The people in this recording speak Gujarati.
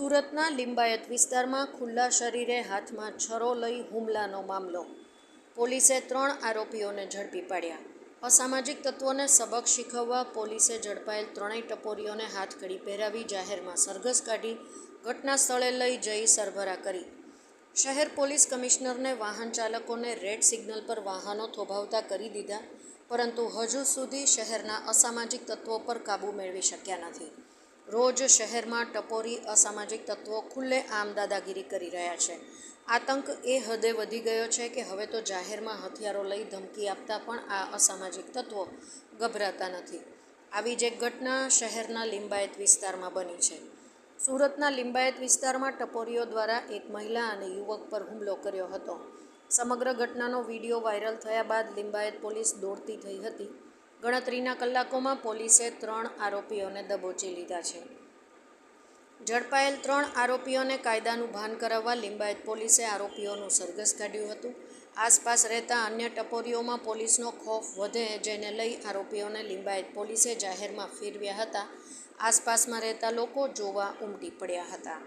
સુરતના લિંબાયત વિસ્તારમાં ખુલ્લા શરીરે હાથમાં છરો લઈ હુમલાનો મામલો. પોલીસે ત્રણ આરોપીઓને ઝડપી પાડ્યા. અસામાજિક તત્વોને સબક શીખવવા પોલીસે ઝડપાયેલ ત્રણેય ટપોરીઓને હાથકડી પહેરાવી જાહેરમાં સરઘસ કાઢી ઘટના સ્થળે લઈ જઈ સરભરા કરી. શહેર પોલીસ કમિશનરને વાહન ચાલકોને રેડ સિગ્નલ પર વાહનો થોભાવતા કરી દીધા, પરંતુ હજુ સુધી શહેરના અસામાજિક તત્વો પર કાબૂ મેળવી શક્યા નથી. રોજ શહેરમાં ટપોરી અસામાજિક તત્વો ખુલ્લે આમ દાદાગીરી કરી રહ્યા છે. આતંક એ હદે વધી ગયો છે કે હવે તો જાહેરમાં હથિયારો લઈ ધમકી આપતા પણ આ અસામાજિક તત્વો ગભરાતા નથી. આવી જ એક ઘટના શહેરના લિંબાયત વિસ્તારમાં બની છે. સુરતના લિંબાયત વિસ્તારમાં ટપોરીઓ દ્વારા એક મહિલા અને યુવક પર હુમલો કર્યો હતો. સમગ્ર ઘટનાનો વીડિયો વાયરલ થયા બાદ લિંબાયત પોલીસ દોડતી થઈ હતી. ગણતરીના કલાકોમાં પોલીસે ત્રણ આરોપીઓને દબોચી લીધા છે. ઝડપાયેલ ત્રણ આરોપીઓને કાયદાનું ભાન કરાવવા લિંબાયત પોલીસે આરોપીઓનું સરઘસ કાઢ્યું હતું. આસપાસ રહેતા અન્ય ટપોરીઓમાં પોલીસનો ખોફ વધે જેને લઈ આરોપીઓને લિંબાયત પોલીસે જાહેરમાં ફેરવ્યા હતા. આસપાસમાં રહેતા લોકો જોવા ઉમટી પડ્યા હતા.